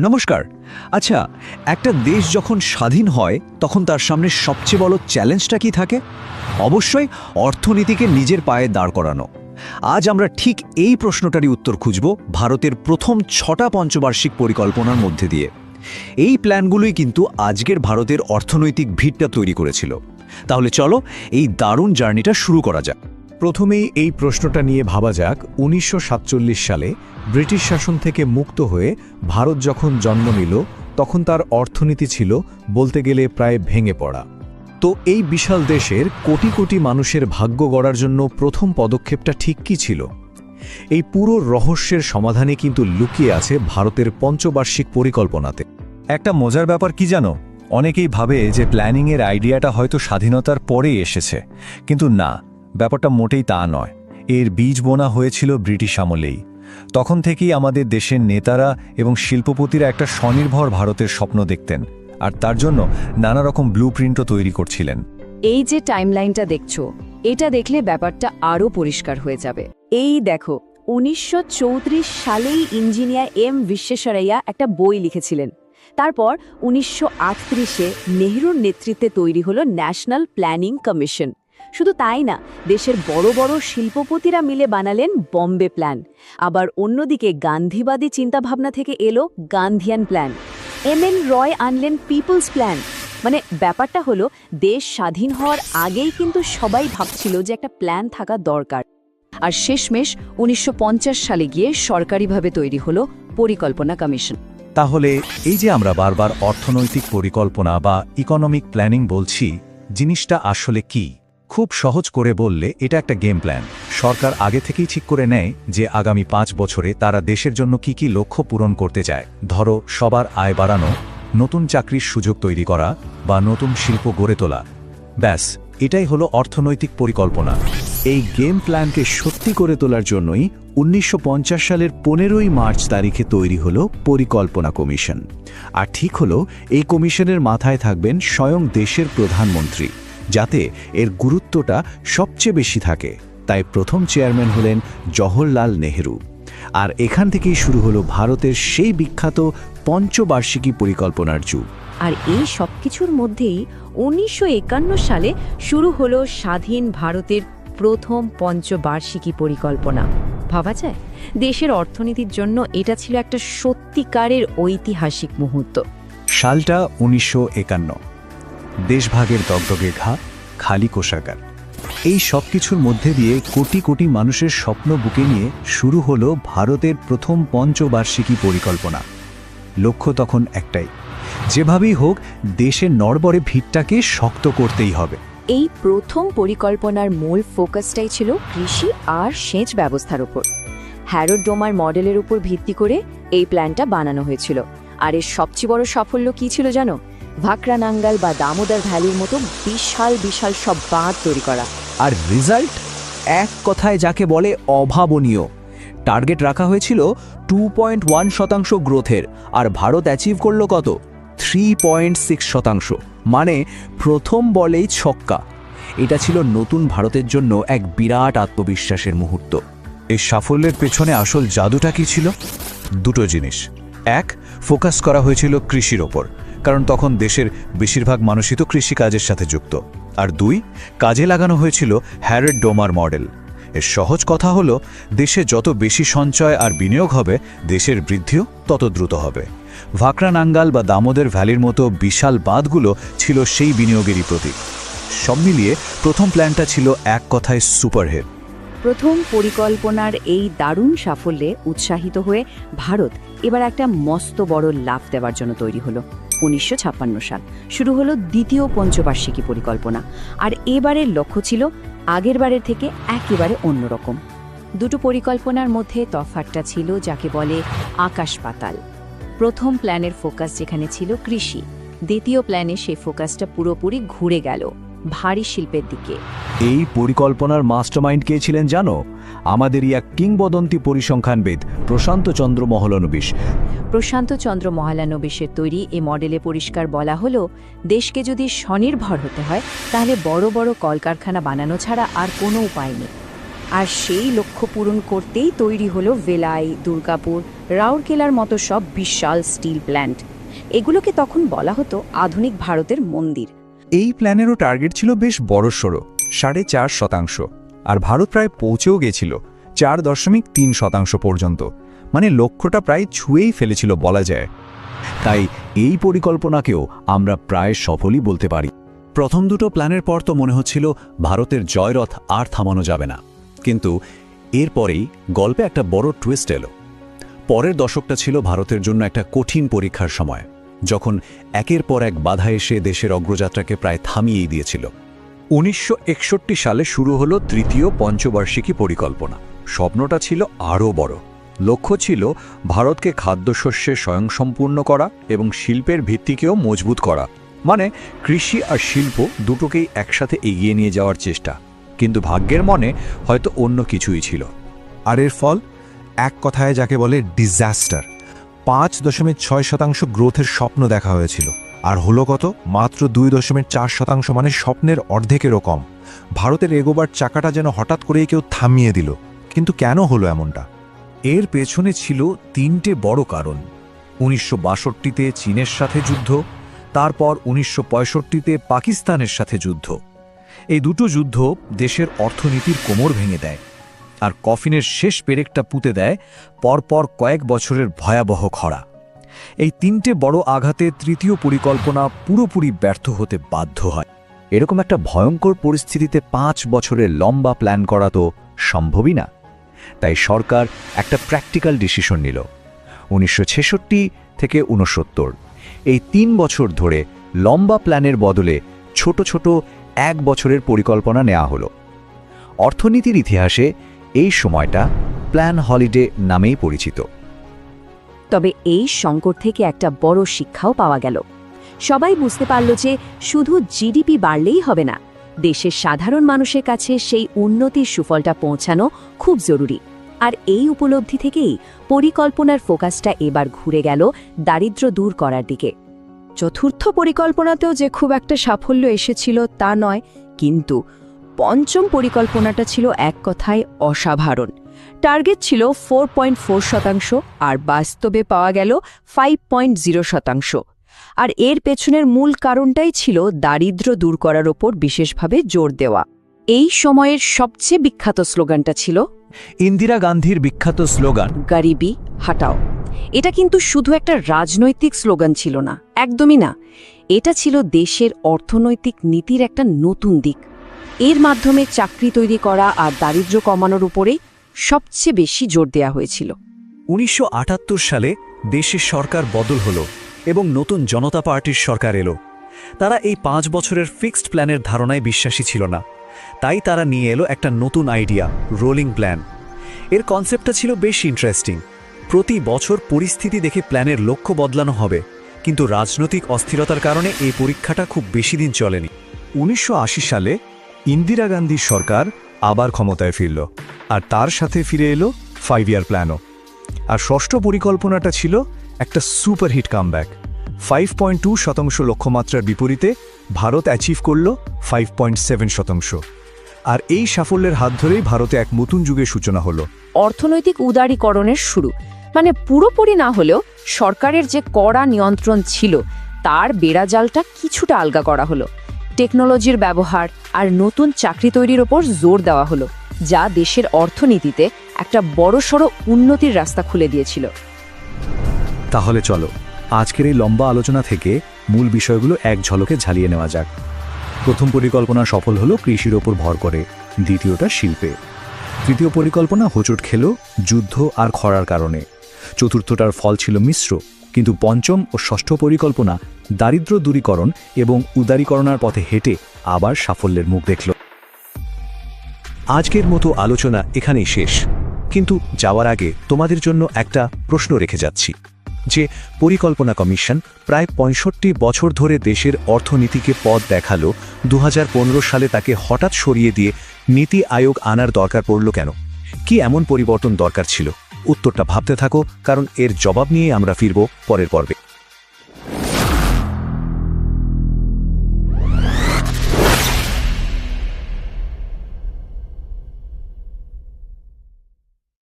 নমস্কার। আচ্ছা একটা দেশ যখন স্বাধীন হয়, তখন তার সামনে সবচেয়ে বড় চ্যালেঞ্জটা কি থাকে? অবশ্যই অর্থনীতিকে নিজের পায়ে দাঁড় করানো। আজ আমরা ঠিক এই প্রশ্নটারই উত্তর খুঁজব ভারতের প্রথম ছটা পঞ্চবার্ষিক পরিকল্পনার মধ্যে দিয়ে। এই প্ল্যানগুলোই কিন্তু আজকের ভারতের অর্থনৈতিক ভিতটা তৈরি করেছিল। তাহলে চলো এই দারুণ জার্নিটা শুরু করা যাক। প্রথমেই এই প্রশ্নটা নিয়ে ভাবা যাক, উনিশশো সাতচল্লিশ সালে ব্রিটিশ শাসন থেকে মুক্ত হয়ে ভারত যখন জন্ম নিল, তখন তার অর্থনীতি ছিল বলতে গেলে প্রায় ভেঙে পড়া। তো এই বিশাল দেশের কোটি কোটি মানুষের ভাগ্য গড়ার জন্য প্রথম পদক্ষেপটা ঠিক কী ছিল? এই পুরো রহস্যের সমাধানে কিন্তু লুকিয়ে আছে ভারতের পঞ্চবার্ষিক পরিকল্পনাতে। একটা মজার ব্যাপার কি জানো? অনেকেই ভাবে যে প্ল্যানিংয়ের আইডিয়াটা হয়তো স্বাধীনতার পরেই এসেছে। কিন্তু না ব্যাপারটা মোটেই তা নয়। এর বীজ বোনা হয়েছিল ব্রিটিশ আমলেই। তখন থেকেই আমাদের দেশের নেতারা এবং শিল্পপতিরা একটা স্বনির্ভর ভারতের স্বপ্ন দেখতেন আর তার জন্য নানা রকম ব্লু তৈরি করছিলেন। এই যে টাইমলাইনটা দেখছ, এটা দেখলে ব্যাপারটা আরও পরিষ্কার হয়ে যাবে। এই দেখো, উনিশশো চৌত্রিশ সালেই ইঞ্জিনিয়ার এম বিশ্বেশ্বরাইয়া একটা বই লিখেছিলেন। তারপর উনিশশো আটত্রিশে নেহরুর নেতৃত্বে তৈরি হলো ন্যাশনাল প্ল্যানিং কমিশন। শুধু তাই না, দেশের বড় বড় শিল্পপতিরা মিলে বানালেন বম্বে প্ল্যান। আবার অন্যদিকে গান্ধীবাদী চিন্তাভাবনা থেকে এলো Gandhian plan. M N Roy আনলেন পিপলস প্ল্যান। মানে ব্যাপারটা হলো, দেশ স্বাধীন হওয়ার আগেই কিন্তু সবাই ভাবছিল যে একটা প্ল্যান থাকা দরকার। আর শেষমেশ উনিশশো পঞ্চাশ সালে গিয়ে সরকারিভাবে তৈরি হলো পরিকল্পনা কমিশন। তাহলে এই যে আমরা বারবার অর্থনৈতিক পরিকল্পনা বা ইকোনমিক প্ল্যানিং বলছি, জিনিসটা আসলে কি? খুব সহজ করে বললে, এটা একটা গেম প্ল্যান সরকার আগে থেকেই ঠিক করে নেয় যে আগামী পাঁচ বছরে তারা দেশের জন্য কি কি লক্ষ্য পূরণ করতে চায়। ধরো, সবার আয় বাড়ানো, নতুন চাকরির সুযোগ তৈরি করা বা নতুন শিল্প গড়ে তোলা। ব্যাস, এটাই হলো অর্থনৈতিক পরিকল্পনা। এই গেম প্ল্যানকে সত্যি করে তোলার জন্যই উনিশশো পঞ্চাশ সালের পনেরোই মার্চ তারিখে তৈরি হল পরিকল্পনা কমিশন। আর ঠিক হলো, এই কমিশনের মাথায় থাকবেন স্বয়ং দেশের প্রধানমন্ত্রী। যাতে এর গুরুত্বটা সবচেয়ে বেশি থাকে। তাই প্রথম চেয়ারম্যান হলেন জওহরলাল নেহেরু। আর এখান থেকেই শুরু হলো ভারতের সেই বিখ্যাত পঞ্চবার্ষিকী পরিকল্পনার যুগ। আর এই সব কিছুর মধ্যেই উনিশশো একান্ন সালে শুরু হলো স্বাধীন ভারতের প্রথম পঞ্চবার্ষিকী পরিকল্পনা। ভাবা যায় দেশের অর্থনীতির জন্য এটা ছিল একটা সত্যিকারের ঐতিহাসিক মুহূর্ত। সালটা উনিশশো একান্ন। দেশভাগের দগদগে ঘা, খালি কোষাগার। এই সব কিছুর মধ্যে দিয়ে কোটি কোটি মানুষের স্বপ্ন বুকে নিয়ে শুরু হলো ভারতের প্রথম পঞ্চবার্ষিকী পরিকল্পনা। লক্ষ্য তখন একটাই, যেভাবেই হোক দেশের নড়বড়ে ভিতটাকে শক্ত করতেই হবে। এই প্রথম পরিকল্পনার মূল ফোকাসটাই ছিল কৃষি আর সেচ ব্যবস্থার উপর। হ্যারোডোমার মডেলের উপর ভিত্তি করে এই প্ল্যানটা বানানো হয়েছিল। আর এর সবচেয়ে বড় সাফল্য কি ছিল জানো? ভাকরানাঙ্গাল বা দামোদর ভ্যালির মতো বিশাল বিশাল সব বাঁধ তৈরি করা। আর রেজাল্ট এক কথায় যাকে বলে অভাবনীয়। টার্গেট রাখা হয়েছিল টু পয়েন্ট ওয়ান শতাংশ গ্রোথের আর ভারত অ্যাচিভ করল কত? থ্রি পয়েন্ট সিক্স শতাংশ মানে প্রথম বলেই ছক্কা। এটা ছিল নতুন ভারতের জন্য এক বিরাট আত্মবিশ্বাসের মুহূর্ত। এই সাফল্যের পেছনে আসল জাদুটা কি ছিল? দুটো জিনিস। এক ফোকাস করা হয়েছিল কৃষির ওপর। কারণ তখন দেশের বেশিরভাগ মানুষই তো কৃষিকাজের সাথে যুক্ত। আর দুই, কাজে লাগানো হয়েছিল হ্যারেড ডোমার মডেল। এর সহজ কথা হলো, দেশে যত বেশি সঞ্চয় আর বিনিয়োগ হবে, দেশের বৃদ্ধিও তত দ্রুত হবে। ভাকরানাঙ্গাল বা দামোদের ভ্যালির মতো বিশাল বাঁধগুলো ছিল সেই বিনিয়োগেরই প্রতীক। সব মিলিয়ে প্রথম প্ল্যানটা ছিল এক কথায় সুপারহিট। প্রথম পরিকল্পনার এই দারুণ সাফল্যে উৎসাহিত হয়ে ভারত এবার একটা মস্ত বড় লাভ দেওয়ার জন্য তৈরি হলো। উনিশশো ছাপ্পান্ন সাল। শুরু হলো দ্বিতীয় পঞ্চবার্ষিকী পরিকল্পনা। আর এবারের লক্ষ্য ছিল আগের বারের থেকে একেবারে অন্যরকম। দুটো পরিকল্পনার মধ্যে তফাতটা ছিল যাকে বলে আকাশ পাতাল। প্রথম প্ল্যানের ফোকাস যেখানে ছিল কৃষি। দ্বিতীয় প্ল্যানে সেই ফোকাসটা পুরোপুরি ঘুরে গেল। ভারী শিল্পের দিকে। এই পরিকল্পনার মাস্টারমাইন্ড কে ছিলেন জানো? আমাদেরই এক কিংবদন্তি পরিসংখ্যানবিদ প্রশান্ত চন্দ্র মহলনবিশ। প্রশান্ত চন্দ্র মহালানবিশের তৈরি এ মডেলে পরিষ্কার বলা হলো দেশকে যদি স্বনির্ভর হতে হয় তাহলে বড় বড় কলকারখানা বানানো ছাড়া আর কোনো উপায় নেই। আর সেই লক্ষ্য পূরণ করতেই তৈরি হলো ভেলাই দুর্গাপুর রাউরকেলার মতো সব বিশাল স্টিল প্ল্যান্ট। এগুলোকে তখন বলা হতো আধুনিক ভারতের মন্দির। এই প্ল্যানেরও টার্গেট ছিল বেশ বড়সড়, সাড়ে চার শতাংশ, আর ভারত প্রায় পৌঁছেও গেছিল চার দশমিক তিন শতাংশ পর্যন্ত মানে লক্ষ্যটা প্রায় ছুঁয়েই ফেলেছিল বলা যায়। তাই এই পরিকল্পনাকেও আমরা প্রায় সফলই বলতে পারি। প্রথম দুটো প্ল্যানের পর তো মনে হচ্ছিল ভারতের জয়রথ আর থামানো যাবে না। কিন্তু এরপরেই গল্পে একটা বড় টুইস্ট এলো। পরের দশকটা ছিল ভারতের জন্য একটা কঠিন পরীক্ষার সময়। যখন একের পর এক বাধা এসে দেশের অগ্রযাত্রাকে প্রায় থামিয়েই দিয়েছিল। উনিশশো একষট্টি সালে শুরু হলো তৃতীয় পঞ্চবার্ষিকী পরিকল্পনা। স্বপ্নটা ছিল আরও বড়। লক্ষ্য ছিল ভারতকে খাদ্যশস্যে স্বয়ংসম্পূর্ণ করা এবং শিল্পের ভিত্তিকেও মজবুত করা। মানে কৃষি আর শিল্প দুটোকেই একসাথে এগিয়ে নিয়ে যাওয়ার চেষ্টা। কিন্তু ভাগ্যের মনে হয়তো অন্য কিছুই ছিল। আর এর ফল? এক কথায় যাকে বলে ডিজাস্টার পাঁচ দশমিক ছয় শতাংশ গ্রোথের স্বপ্ন দেখা হয়েছিল। আর হলো কত? মাত্র দুই দশমিক চার শতাংশ মানে স্বপ্নের অর্ধেকেরও কম। ভারতের এগোবার চাকাটা যেন হঠাৎ করেই কেউ থামিয়ে দিল। কিন্তু কেন হলো এমনটা? এর পেছনে ছিল তিনটে বড় কারণ। উনিশশো বাষট্টিতে চীনের সাথে যুদ্ধ, তারপর উনিশশো পঁয়ষট্টিতে পাকিস্তানের সাথে যুদ্ধ। এই দুটো যুদ্ধ দেশের অর্থনীতির কোমর ভেঙে দেয়। আর কফিনের শেষ পেরেকটা পুঁতে দেয়, পরপর কয়েক বছরের ভয়াবহ খরা। এই তিনটে বড় আঘাতে তৃতীয় পরিকল্পনা পুরোপুরি ব্যর্থ হতে বাধ্য হয়। এরকম একটা ভয়ঙ্কর পরিস্থিতিতে পাঁচ বছরের লম্বা প্ল্যান করা তো সম্ভবই না। তাই সরকার একটা প্র্যাকটিক্যাল ডিসিশন নিল। উনিশশো ছেষট্টি থেকে উনসত্তর এই তিন বছর ধরে লম্বা প্ল্যানের বদলে ছোট ছোট এক বছরের পরিকল্পনা নেওয়া হলো। অর্থনীতির ইতিহাসে এই সময়টা প্ল্যান হলিডে নামেই পরিচিত। তবে এই সংকট থেকে একটা বড় শিক্ষাও পাওয়া গেল। সবাই বুঝতে পারল যে শুধু জিডিপি বাড়লেই হবে না, দেশের সাধারণ মানুষের কাছে সেই উন্নতির সুফলটা পৌঁছানো খুব জরুরি। আর এই উপলব্ধি থেকেই পরিকল্পনার ফোকাসটা এবার ঘুরে গেল দারিদ্র্য দূর করার দিকে। চতুর্থ পরিকল্পনাতেও যে খুব একটা সাফল্য এসেছিল তা নয়, কিন্তু পঞ্চম পরিকল্পনাটা ছিল এক কথায় অসাধারণ। টার্গেট ছিল ফোর পয়েন্ট ফোর শতাংশ আর বাস্তবে পাওয়া গেল ফাইভ পয়েন্ট জিরো শতাংশ। আর এর পেছনের মূল কারণটাই ছিল দারিদ্র্য দূর করার ওপর বিশেষভাবে জোর দেওয়া। এই সময়ের সবচেয়ে বিখ্যাত স্লোগানটা ছিল ইন্দিরা গান্ধীর বিখ্যাত স্লোগান গরিবি হাটাও। এটা কিন্তু শুধু একটা রাজনৈতিক স্লোগান ছিল না একদমই না। এটা ছিল দেশের অর্থনৈতিক নীতির একটা নতুন দিক। এর মাধ্যমে চাকরি তৈরি করা আর দারিদ্র্য কমানোর উপরেই সবচেয়ে বেশি জোর দেওয়া হয়েছিল। উনিশশো আটাত্তর সালে দেশের সরকার বদল হলো এবং নতুন জনতা পার্টির সরকার এলো। তারা এই পাঁচ বছরের ফিক্সড প্ল্যানের ধারণায় বিশ্বাসী ছিল না। তাই তারা নিয়ে এলো একটা নতুন আইডিয়া, রোলিং প্ল্যান। এর কনসেপ্টটা ছিল বেশ ইন্টারেস্টিং। প্রতি বছর পরিস্থিতি দেখে প্ল্যানের লক্ষ্য বদলানো হবে, কিন্তু রাজনৈতিক অস্থিরতার কারণে এই পরীক্ষাটা খুব বেশি দিন চলেনি। উনিশশো আশি সালে ইন্দিরা গান্ধীর সরকার আবার ক্ষমতায় ফিরল, আর তার সাথে ফিরে এলো ফাইভ ইয়ার প্ল্যানও আর ষষ্ঠ পরিকল্পনাটা ছিল একটা superhit comeback five point two শতাংশ লক্ষ্যমাত্রার বিপরীতে ভারত অ্যাচিভ করল ফাইভ পয়েন্ট সেভেন শতাংশ। আর এই সাফল্যের হাত ধরেই ভারতে এক নতুন যুগের সূচনা হলো। অর্থনৈতিক উদারীকরণের শুরু। মানে পুরোপুরি না হলেও সরকারের যে কড়া নিয়ন্ত্রণ ছিল, তার বেড়াজালটা কিছুটা আলগা করা হলো। টেকনোলজির ব্যবহার আর নতুন চাকরি তৈরির ওপর জোর দেওয়া হলো, যা দেশের অর্থনীতিতে একটা বড়সড় উন্নতির রাস্তা খুলে দিয়েছিল। তাহলে চলো, আজকের এই লম্বা আলোচনা থেকে মূল বিষয়গুলো এক ঝলকে ঝালিয়ে নেওয়া যাক। প্রথম পরিকল্পনা সফল হলো কৃষির ওপর ভর করে, দ্বিতীয়টা শিল্পে। তৃতীয় পরিকল্পনা হোঁচট খেল যুদ্ধ আর খরার কারণে। চতুর্থটার ফল ছিল মিশ্র কিন্তু পঞ্চম ও ষষ্ঠ পরিকল্পনা দারিদ্র্য দূরীকরণ এবং উদারীকরণার পথে হেঁটে আবার সাফল্যের মুখ দেখল। আজকের মতো আলোচনা এখানেই শেষ। কিন্তু যাওয়ার আগে তোমাদের জন্য একটা প্রশ্ন রেখে যাচ্ছি, যে পরিকল্পনা কমিশন প্রায় পঁয়ষট্টি বছর ধরে দেশের অর্থনীতিকে পথ দেখাল দু হাজার পনেরো সালে তাকে হঠাৎ সরিয়ে দিয়ে নীতি আয়োগ আনার দরকার পড়ল কেন? কি এমন পরিবর্তন দরকার ছিল? উত্তরটা ভাবতে থাকো কারণ এর জবাব নিয়ে আমরা ফিরব পরের পর্বে।